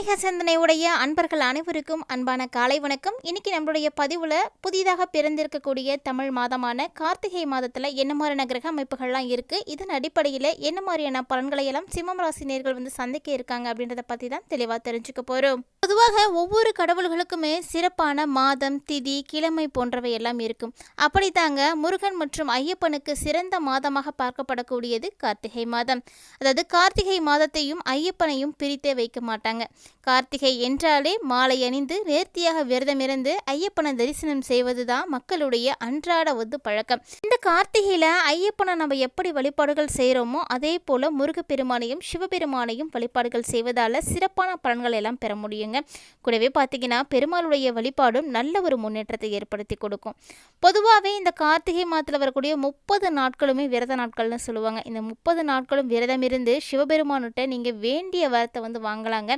ஆன்மீக சிந்தனையுடைய அன்பர்கள் அனைவருக்கும் அன்பான காலை வணக்கம். இன்னைக்கு நம்மளுடைய பதிவில் புதிதாக பிறந்திருக்கக்கூடிய தமிழ் மாதமான கார்த்திகை மாதத்தில் என்ன மாதிரியான கிரக அமைப்புகள்லாம் இருக்குது இதன் அடிப்படையில் என்ன மாதிரியான பலன்களை எல்லாம் சிம்மம் ராசி நேர்கள் வந்து சந்திக்க இருக்காங்க அப்படின்றத பற்றி தான் தெளிவாக தெரிஞ்சுக்க போகிறோம் பொதுவாக ஒவ்வொரு கடவுள்களுக்குமே சிறப்பான மாதம் திதி கிழமை போன்றவை எல்லாம் இருக்கும். அப்படித்தாங்க முருகன் மற்றும் ஐயப்பனுக்கு சிறந்த மாதமாக பார்க்கப்படக்கூடியது கார்த்திகை மாதம். அதாவது கார்த்திகை மாதத்தையும் ஐயப்பனையும் பிரித்தே வைக்க மாட்டாங்க. கார்த்திகை என்றாலே மாலை அணிந்து நேர்த்தியாக விரதமிருந்து ஐயப்பனை தரிசனம் செய்வதுதான் மக்களுடைய அன்றாட வந்து பழக்கம். இந்த கார்த்திகையில ஐயப்பனை நம்ம எப்படி வழிபாடுகள் செய்கிறோமோ அதே போல முருகப்பெருமானையும் சிவபெருமானையும் வழிபாடுகள் செய்வதால சிறப்பான பலன்கள் எல்லாம் பெற முடியுங்க. கூடவே பார்த்தீங்கன்னா பெருமாளுடைய வழிபாடும் நல்ல ஒரு முன்னேற்றத்தை ஏற்படுத்தி கொடுக்கும். பொதுவாகவே இந்த கார்த்திகை மாதத்தில் வரக்கூடிய முப்பது நாட்களுமே விரத நாட்கள்னு சொல்லுவாங்க. இந்த முப்பது நாட்களும் விரதம் இருந்து சிவபெருமான்கிட்ட நீங்கள் வேண்டிய வரத்தை வந்து வாங்கலாங்க.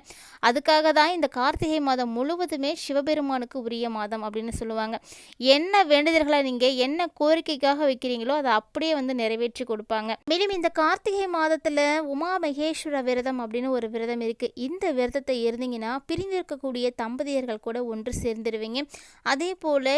அதுக்காக தான் இந்த கார்த்திகை மாதம் முழுவதுமே சிவபெருமானுக்கு உரிய மாதம் அப்படின்னு சொல்லுவாங்க. என்ன வேண்டுதல்களை நீங்கள் என்ன கோரிக்கைக்காக வைக்கிறீங்களோ அதை அப்படியே வந்து நிறைவேற்றி கொடுப்பாங்க. மேலும் இந்த கார்த்திகை மாதத்தில் உமா மகேஸ்வர விரதம் அப்படின்னு ஒரு விரதம் இருக்குது இந்த விரதத்தை இருந்தீங்கன்னா பிரிந்திருக்கக்கூடிய தம்பதியர்கள் கூட ஒன்று சேர்ந்துருவீங்க. அதே போல்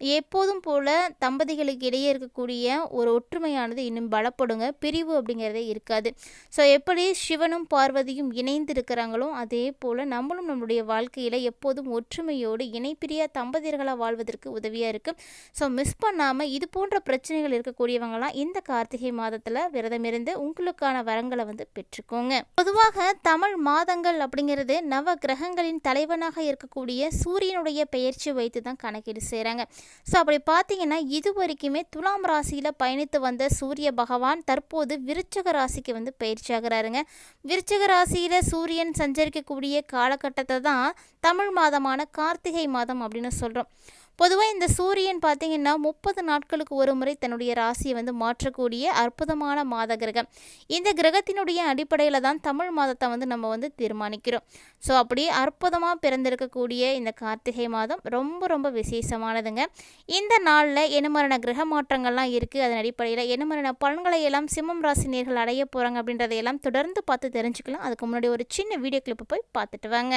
எப்போதும் போல் தம்பதிகளுக்கு இடையே இருக்கக்கூடிய ஒரு ஒற்றுமையானது இன்னும் பலப்படுங்க. பிரிவு அப்படிங்கிறதே இருக்காது. ஸோ எப்படி சிவனும் பார்வதியும் இணைந்து இருக்கிறாங்களோ அதே போல் நம்மளும் நம்மளுடைய வாழ்க்கையில் எப்போதும் ஒற்றுமையோடு இணைப்பிரியா தம்பதியர்களாக வாழ்வதற்கு உதவியாக இருக்குது ஸோ மிஸ் பண்ணாமல் இது போன்ற பிரச்சனைகள் இருக்கக்கூடியவங்களாம் இந்த கார்த்திகை மாதத்தில் விரதம் இருந்து உங்களுக்கான வரங்களை வந்து பெற்றுக்கோங்க. பொதுவாக தமிழ் மாதங்கள் அப்படிங்கிறது நவ கிரகங்களின் தலைவனாக இருக்கக்கூடிய சூரியனுடைய பெயர்ச்சி வைத்து தான் கணக்கீடு செய்கிறாங்க ஸோ அப்படி பார்த்தீங்கன்னா இது வரைக்குமே துலாம் ராசியில் பயணித்து வந்த சூரிய பகவான் தற்போது விருச்சக ராசிக்கு வந்து பயிற்சி ஆகிறாருங்க. விருச்சக ராசியில் சூரியன் சஞ்சரிக்கக்கூடிய காலகட்டத்தை தான் தமிழ் மாதமான கார்த்திகை மாதம் அப்படின்னு சொல்கிறோம் பொதுவாக இந்த சூரியன் பார்த்திங்கன்னா முப்பது நாட்களுக்கு ஒரு முறை தன்னுடைய ராசியை வந்து மாற்றக்கூடிய அற்புதமான மாத கிரகம். இந்த கிரகத்தினுடைய அடிப்படையில் தான் தமிழ் மாதத்தை வந்து நம்ம வந்து தீர்மானிக்கிறோம். ஸோ அப்படி அற்புதமாக பிறந்திருக்கக்கூடிய இந்த கார்த்திகை மாதம் ரொம்ப ரொம்ப விசேஷமானதுங்க. இந்த நாளில் என்ன கிரக மாற்றங்கள்லாம் இருக்குது அதன் அடிப்படையில் என்ன பலன்களை எல்லாம் சிம்மம் ராசி நேர்கள் அடைய போகிறாங்க அப்படின்றதையெல்லாம் தொடர்ந்து பார்த்து தெரிஞ்சுக்கலாம். அதுக்கு முன்னாடி ஒரு சின்ன வீடியோ கிளிப்பை போய் பார்த்துட்டு வாங்க.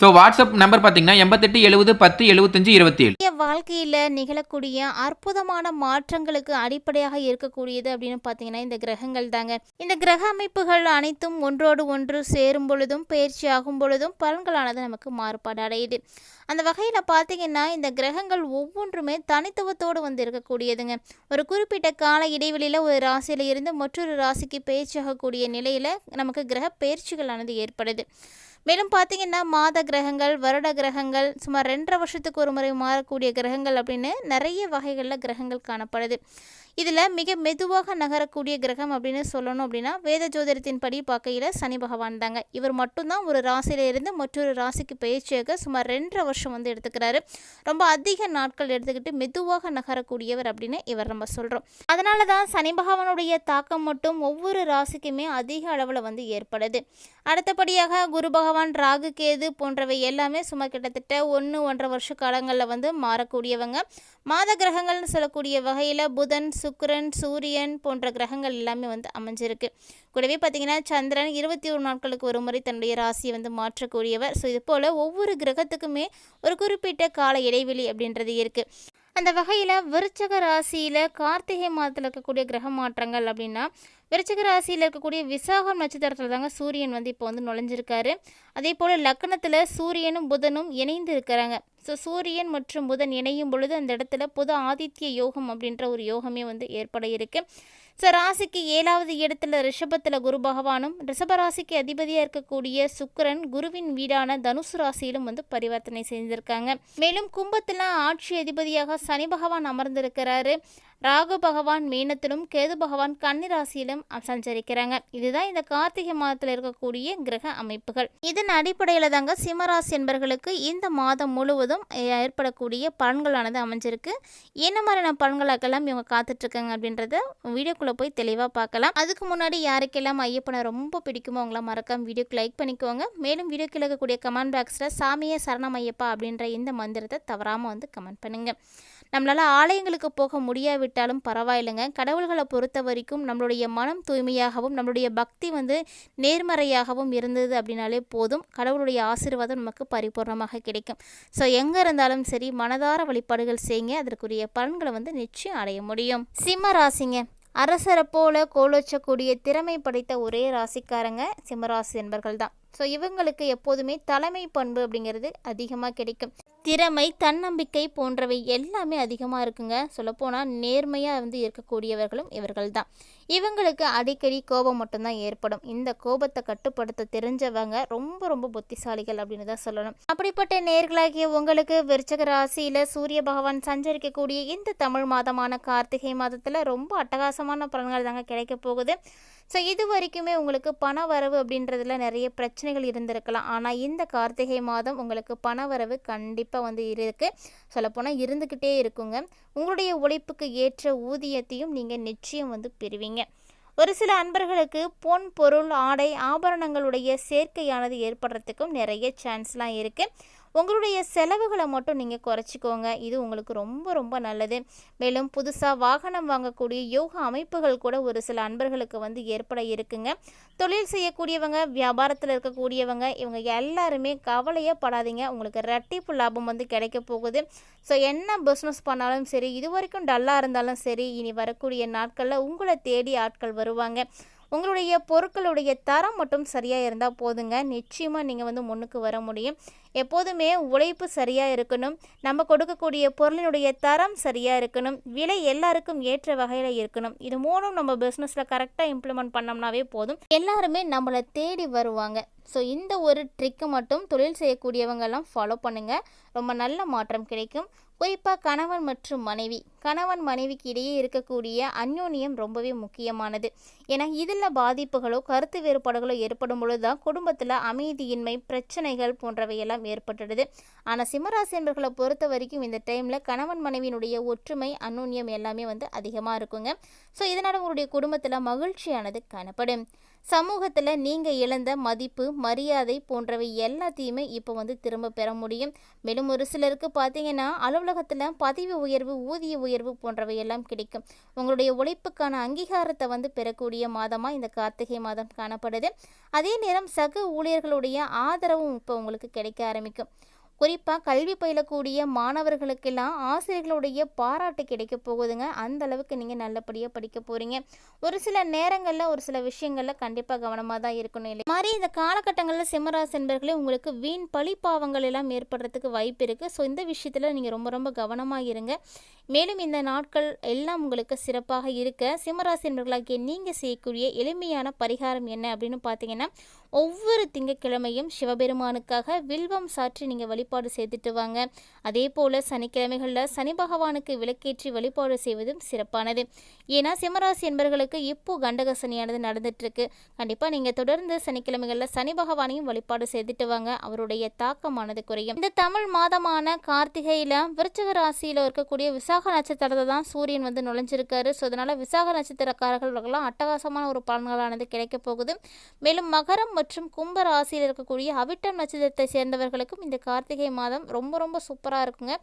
ஸோ வாட்ஸ்அப் நம்பர் பார்த்தீங்கன்னா எண்பத்தெட்டு எழுபது பத்து எழுபத்தஞ்சு இருபத்தி ஏழு வாழ்க்கையில் நிகழக்கூடிய அற்புதமான மாற்றங்களுக்கு அடிப்படையாக இருக்கக்கூடியது அப்படின்னு பார்த்தீங்கன்னா இந்த கிரகங்கள் தாங்க. இந்த கிரக அமைப்புகள் அனைத்தும் ஒன்றோடு ஒன்று சேரும் பொழுதும் பயிற்சி ஆகும் பொழுதும் பலன்களானது நமக்கு மாறுபாடு அடையுது. அந்த வகையில் பார்த்தீங்கன்னா இந்த கிரகங்கள் ஒவ்வொன்றுமே தனித்துவத்தோடு வந்து இருக்கக்கூடியதுங்க. ஒரு குறிப்பிட்ட கால இடைவெளியில் ஒரு ராசியில் இருந்து மற்றொரு ராசிக்கு பயிற்சியாகக்கூடிய நிலையில் நமக்கு கிரக பயிற்சிகளானது ஏற்படுது. மேலும் பார்த்தீங்கன்னா மாத கிரகங்கள் வருட கிரகங்கள் சுமார் ரெண்டரை வருஷத்துக்கு ஒரு முறை மாறக்கூடிய கிரகங்கள் அப்படின்னு நிறைய வகைகளில் கிரகங்கள் காணப்படுது. இதில் மிக மெதுவாக நகரக்கூடிய கிரகம் அப்படின்னு சொல்லணும் அப்படின்னா வேத ஜோதிடத்தின் படி பார்க்கையில் சனி பகவான் தாங்க. இவர் மட்டும்தான் ஒரு ராசியில இருந்து மற்றொரு ராசிக்கு பயிற்சியாக சுமார் ரெண்டரை வருஷம் வந்து எடுத்துக்கிறாரு. ரொம்ப அதிக நாட்கள் எடுத்துக்கிட்டு மெதுவாக நகரக்கூடியவர் அப்படின்னு இவர் நம்ம சொல்கிறோம் அதனால தான் சனி பகவானுடைய தாக்கம் மட்டும் ஒவ்வொரு ராசிக்குமே அதிக அளவில் வந்து ஏற்படுது. அடுத்தபடியாக குரு பகவான் ராகு கேது போன்றவை எல்லாமே சும்மா கிட்டத்தட்ட ஒன்று ஒன்றரை வருஷ காலங்களில் வந்து மாறக்கூடியவங்க. மாத கிரகங்கள்னு சொல்லக்கூடிய வகையில் புதன் சுக்கிரன் சூரியன் போன்ற கிரகங்கள் எல்லாமே வந்து அமைஞ்சிருக்கு. கூடவே பார்த்தீங்கன்னா சந்திரன் இருபத்தி ஒரு நாட்களுக்கு ஒரு முறை தன்னுடைய ராசியை வந்து மாற்றக்கூடியவர். ஸோ இது போல் ஒவ்வொரு கிரகத்துக்குமே ஒரு குறிப்பிட்ட கால இடைவெளி அப்படின்றது இருக்குது அந்த வகையில் விருச்சக ராசியில் கார்த்திகை மாதத்தில் இருக்கக்கூடிய கிரக மாற்றங்கள் அப்படின்னா விருச்சக ராசியில் இருக்கக்கூடிய விசாகம் நட்சத்திரத்தில் தாங்க சூரியன் வந்து இப்போ வந்து நுழைஞ்சிருக்காரு. அதே போல் லக்னத்தில் சூரியனும் புதனும் இணைந்து இருக்கிறாங்க. ஸோ சூரியன் மற்றும் புதன் இணையும் பொழுது அந்த இடத்துல புது ஆதித்ய யோகம் அப்படின்ற ஒரு யோகமே வந்து ஏற்பட இருக்குது ஸோ ராசிக்கு ஏழாவது இடத்துல ரிஷபத்தில் குரு பகவானும் ரிஷப ராசிக்கு அதிபதியாக இருக்கக்கூடிய சுக்கரன் குருவின் வீடான தனுசு ராசியிலும் வந்து பரிவர்த்தனை செய்திருக்காங்க. மேலும் கும்பத்தில் ஆட்சி அதிபதியாக சனி பகவான் அமர்ந்திருக்கிறாரு. ராகு பகவான் மீனத்திலும் கேது பகவான் கன்னிராசியிலும் சஞ்சரிக்கிறாங்க. இதுதான் இந்த கார்த்திகை மாதத்தில் இருக்கக்கூடிய கிரக அமைப்புகள். இதன் அடிப்படையில் தாங்க சிம்மராசி என்பர்களுக்கு இந்த மாதம் முழுவதும் ஏற்படக்கூடிய பலன்களானது அமைஞ்சிருக்கு. என்ன மாதிரியான பலன்களுக்கெல்லாம் இவங்க காத்துட்ருக்காங்க அப்படின்றத வீடியோக்குள்ள வீடியோக்குள்ளே போய் தெளிவாக பார்க்கலாம். அதுக்கு முன்னாடி யாருக்கெல்லாம் ஐயப்பனை ரொம்ப பிடிக்குமோ அவங்கள மறக்காம வீடியோக்கு லைக் பண்ணிக்கோங்க. மேலும் வீடியோக்கு இருக்கக்கூடிய கமெண்ட் பாக்ஸில் சாமியே சரணம் ஐயப்பா அப்படின்ற இந்த மந்திரத்தை தவறாமல் வந்து கமெண்ட் பண்ணுங்கள் நம்மளால் ஆலயங்களுக்கு போக விட்டாலும் பரவாயில்லைங்க. கடவுள்களை பொறுத்த வரைக்கும் நம்மளுடைய மனம் தூய்மையாகவும் நம்மளுடைய பக்தி வந்து நேர்மறையாகவும் இருந்தது அப்படின்னாலே போதும். கடவுளுடைய ஆசீர்வாதம் நமக்கு பரிபூர்ணமாக கிடைக்கும். ஸோ எங்கே இருந்தாலும் சரி மனதார வழிபாடுகள் செய்யுங்க. அதற்குரிய பலன்களை வந்து நிச்சயம் அடைய முடியும். சிம்ம ராசிங்க. அரசரை போல கோலோச்சக்கூடிய திறமை படைத்த ஒரே ராசிக்காரங்க சிம்மராசி என்பர்கள் தான். ஸோ இவங்களுக்கு எப்போதுமே தலைமை பண்பு அப்படிங்கிறது அதிகமாக கிடைக்கும். திறமை தன்னம்பிக்கை போன்றவை எல்லாமே அதிகமாக இருக்குங்க. சொல்லப்போனால் நேர்மையாக வந்து இருக்கக்கூடியவர்களும் இவர்கள் தான் இவங்களுக்கு அடிக்கடி கோபம் மட்டும்தான் ஏற்படும். இந்த கோபத்தை கட்டுப்படுத்த தெரிஞ்சவங்க ரொம்ப ரொம்ப புத்திசாலிகள் அப்படின்னு தான் சொல்லணும். அப்படிப்பட்ட நேர்களாகிய உங்களுக்கு விருச்சக ராசியில் சூரிய பகவான் சஞ்சரிக்கக்கூடிய இந்த தமிழ் மாதமான கார்த்திகை மாதத்தில் ரொம்ப அட்டகாசமான பலன்கள் தாங்க கிடைக்க போகுது. ஸோ இது வரைக்குமே உங்களுக்கு பண வரவு அப்படின்றதுல நிறைய பிரச்சனைகள் இருந்திருக்கலாம். ஆனால் இந்த கார்த்திகை மாதம் உங்களுக்கு பண வரவு கண்டிப்பாக வந்து இருக்குது சொல்லப்போனால் இருந்துக்கிட்டே இருக்குங்க. உங்களுடைய உழைப்புக்கு ஏற்ற ஊதியத்தையும் நீங்கள் நிச்சயம் வந்து பெறுவீங்க. ஒரு சில அன்பர்களுக்கு பொன் பொருள் ஆடை ஆபரணங்களுடைய சேர்க்கையானது ஏற்படுறதுக்கும் நிறைய சான்ஸ்லாம் இருக்குது உங்களுடைய செலவுகளை மட்டும் நீங்கள் குறைச்சிக்கோங்க. இது உங்களுக்கு ரொம்ப ரொம்ப நல்லது. மேலும் புதுசாக வாகனம் வாங்கக்கூடிய யோகா அமைப்புகள் கூட ஒரு சில அன்பர்களுக்கு வந்து ஏற்பட இருக்குங்க. தொழில் செய்யக்கூடியவங்க வியாபாரத்தில் இருக்கக்கூடியவங்க இவங்க எல்லாருமே கவலையே படாதீங்க. உங்களுக்கு ரெட்டிப்பு லாபம் வந்து கிடைக்க போகுது. ஸோ என்ன பிஸ்னஸ் பண்ணாலும் சரி இது வரைக்கும் டல்லாக இருந்தாலும் சரி இனி வரக்கூடிய நாட்களில் உங்களை தேடி ஆட்கள் வருவாங்க. உங்களுடைய பொருட்களுடைய தரம் மட்டும் சரியாக இருந்தால் போதுங்க. நிச்சயமாக நீங்கள் வந்து முன்னுக்கு வர முடியும். எப்போதுமே உழைப்பு சரியாக இருக்கணும். நம்ம கொடுக்கக்கூடிய பொருளினுடைய தரம் சரியாக இருக்கணும். விலை எல்லாருக்கும் ஏற்ற வகையில் இருக்கணும். இது மூணும் நம்ம பிஸ்னஸில் கரெக்டாக இம்ப்ளிமெண்ட் பண்ணோம்னாவே போதும். எல்லாருமே நம்மளை தேடி வருவாங்க. ஸோ இந்த ஒரு ட்ரிக்கு மட்டும் தொழில் செய்யக்கூடியவங்கெல்லாம் ஃபாலோ பண்ணுங்கள் ரொம்ப நல்ல மாற்றம் கிடைக்கும். குறிப்பாக கணவன் மற்றும் மனைவி. கணவன் மனைவிக்கு இடையே இருக்கக்கூடிய அந்யோன்யம் ரொம்பவே முக்கியமானது. ஏன்னா இதில் பாதிப்புகளோ கருத்து வேறுபாடுகளோ ஏற்படும் பொழுது தான் குடும்பத்தில் அமைதியின்மை பிரச்சனைகள் போன்றவையெல்லாம் ஏற்பட்டுடுது. ஆனால் சிம்மராசி என்பர்களை பொறுத்த வரைக்கும் இந்த டைமில் கணவன் மனைவியினுடைய ஒற்றுமை அந்யோன்யம் எல்லாமே வந்து அதிகமாக இருக்குங்க. ஸோ இதனால் உங்களுடைய குடும்பத்தில் மகிழ்ச்சியானது காணப்படும். சமூகத்தில் நீங்கள் இழந்த மதிப்பு மரியாதை போன்றவை எல்லாத்தையுமே இப்போ வந்து திரும்ப பெற முடியும். மேலும் ஒரு சிலருக்கு பார்த்தீங்கன்னா அலுவலகத்தில் பதவி உயர்வு ஊதிய உயர்வு போன்றவை எல்லாம் கிடைக்கும். உங்களுடைய உழைப்புக்கான அங்கீகாரத்தை வந்து பெறக்கூடிய மாதமாக இந்த கார்த்திகை மாதம் காணப்படுது. அதே நேரம் சக ஊழியர்களுடைய ஆதரவும் இப்போ உங்களுக்கு கிடைக்க ஆரம்பிக்கும். குறிப்பாக கல்வி பயிலக்கூடிய மாணவர்களுக்கெல்லாம் ஆசிரியர்களுடைய பாராட்டு கிடைக்க போகுதுங்க. அந்த அளவுக்கு நீங்கள் நல்லபடியாக படிக்க போகிறீங்க ஒரு சில நேரங்களில் ஒரு சில விஷயங்களில் கண்டிப்பாக கவனமாக தான் இருக்கணும் இல்லை மாதிரி இந்த காலகட்டங்களில் சிம்மராசி என்பர்களே உங்களுக்கு வீண் பழி பாவங்கள் எல்லாம் ஏற்படுறதுக்கு வாய்ப்பு இருக்குது ஸோ இந்த விஷயத்தில் நீங்கள் ரொம்ப ரொம்ப கவனமாக இருங்க. மேலும் இந்த நாட்கள் எல்லாம் உங்களுக்கு சிறப்பாக இருக்க. சிம்மராசி என்பர்களாகிய நீங்கள் செய்யக்கூடிய எளிமையான பரிகாரம் என்ன அப்படின்னு பார்த்தீங்கன்னா ஒவ்வொரு திங்கட்கிழமையும் சிவபெருமானுக்காக வில்வம் சாற்றி நீங்கள் வழிபாடு செய்துட்டு வாங்க. அதே போல் சனிக்கிழமைகளில் சனி பகவானுக்கு விளக்கேற்றி வழிபாடு செய்வதும் சிறப்பானது. ஏன்னா சிம்மராசி என்பர்களுக்கு இப்போ கண்டக சனியானது நடந்துட்டுருக்கு. கண்டிப்பாக நீங்கள் தொடர்ந்து சனிக்கிழமைகளில் சனி பகவானையும் வழிபாடு செய்துட்டு வாங்க. அவருடைய தாக்கமானது குறையும். இந்த தமிழ் மாதமான கார்த்திகையில் விருச்சக ராசியில் இருக்கக்கூடிய விசாக நட்சத்திரத்தை தான் சூரியன் வந்து நுழைஞ்சிருக்காரு. ஸோ அதனால் விசாக நட்சத்திரக்காரர்களுக்கெல்லாம் அட்டகாசமான ஒரு பலன்களானது கிடைக்க போகுது. மேலும் மகரம் மற்றும் கும்ப ராசியில் இருக்கக்கூடிய அவிட்டம் நட்சத்திரத்தை சேர்ந்தவர்களுக்கும் இந்த கார்த்திகை மாதம் ரொம்ப ரொம்ப சூப்பராக இருக்குங்க.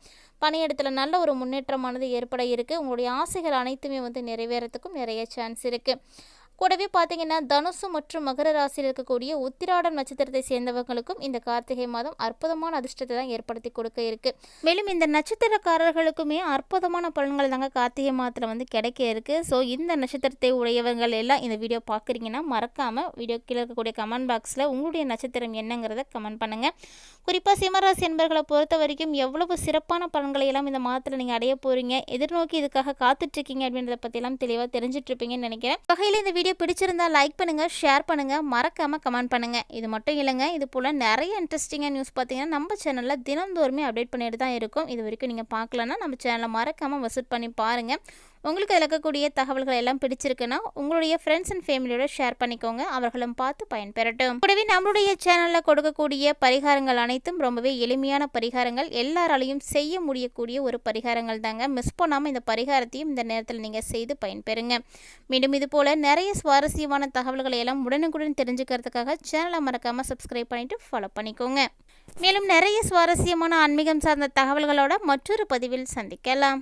பணியிடத்தில் நல்ல ஒரு முன்னேற்றமானது ஏற்பட இருக்குது உங்களுடைய ஆசைகள் அனைத்துமே வந்து நிறைவேறத்துக்கும் நிறைய சான்ஸ் இருக்குது கூடவே பார்த்தீங்கன்னா தனுசு மற்றும் மகர ராசியில் இருக்கக்கூடிய உத்திராடம் நட்சத்திரத்தை சேர்ந்தவர்களுக்கும் இந்த கார்த்திகை மாதம் அற்புதமான அதிர்ஷ்டத்தை தான் ஏற்படுத்தி கொடுக்க இருக்கு. மேலும் இந்த நட்சத்திரக்காரர்களுக்குமே அற்புதமான பலன்கள் தாங்க கார்த்திகை மாதத்தில் வந்து கிடைக்க இருக்கு. ஸோ இந்த நட்சத்திரத்தை உடையவங்கள் எல்லாம் இந்த வீடியோ பார்க்குறீங்கன்னா மறக்காமல் வீடியோ கீழே இருக்கக்கூடிய கமெண்ட் பாக்ஸில் உங்களுடைய நட்சத்திரம் என்னங்கிறத கமெண்ட் பண்ணுங்கள் குறிப்பாக சிம்மராசி என்பர்களை பொறுத்த வரைக்கும் எவ்வளவு சிறப்பான பலன்களை எல்லாம் இந்த மாதத்தில் நீங்கள் அடைய போகிறீங்க எதிர்நோக்கி இதுக்காக காத்துட்ருக்கீங்க அப்படின்றத பற்றியெல்லாம் தெளிவாக தெரிஞ்சிட்ருப்பீங்கன்னு நினைக்கிறேன். வகையில் இந்த வீடியோ வீடியோ பிடிச்சிருந்தா லைக் பண்ணுங்கள் ஷேர் பண்ணுங்கள் மறக்காமல் கமெண்ட் பண்ணுங்கள் இது மட்டும் இல்லைங்க இது போல் நிறைய இன்ட்ரெஸ்டிங்காக நியூஸ் பார்த்தீங்கன்னா நம்ம சேனலில் தினந்தோறுமே அப்டேட் பண்ணிட்டு தான் இருக்கும். இது வரைக்கும் நீங்கள் பார்க்கலன்னா நம்ம சேனலை மறக்காமல் விசிட் பண்ணி பாருங்கள் உங்களுக்கு அதில் இருக்கக்கூடிய தகவல்கள் எல்லாம் பிடிச்சிருக்குன்னா உங்களுடைய ஃப்ரெண்ட்ஸ் அண்ட் ஃபேமிலியோட ஷேர் பண்ணிக்கோங்க. அவர்களும் பார்த்து பயன்பெறட்டும். கூடவே நம்மளுடைய சேனலில் கொடுக்கக்கூடிய பரிகாரங்கள் அனைத்தும் ரொம்பவே எளிமையான பரிகாரங்கள். எல்லாராலையும் செய்ய முடியக்கூடிய ஒரு பரிகாரங்கள் தாங்க. மிஸ் பண்ணாமல் இந்த பரிகாரத்தையும் இந்த நேரத்தில் நீங்கள் செய்து பயன்பெறுங்க. மீண்டும் இது போல் நிறைய சுவாரஸ்யமான தகவல்களை எல்லாம் உடனுக்குடன் தெரிஞ்சுக்கிறதுக்காக சேனலை மறக்காமல் சப்ஸ்கிரைப் பண்ணிவிட்டு ஃபாலோ பண்ணிக்கோங்க. மேலும் நிறைய சுவாரஸ்யமான ஆன்மீகம் சார்ந்த தகவல்களோட மற்றொரு பதிவில் சந்திக்கலாம்.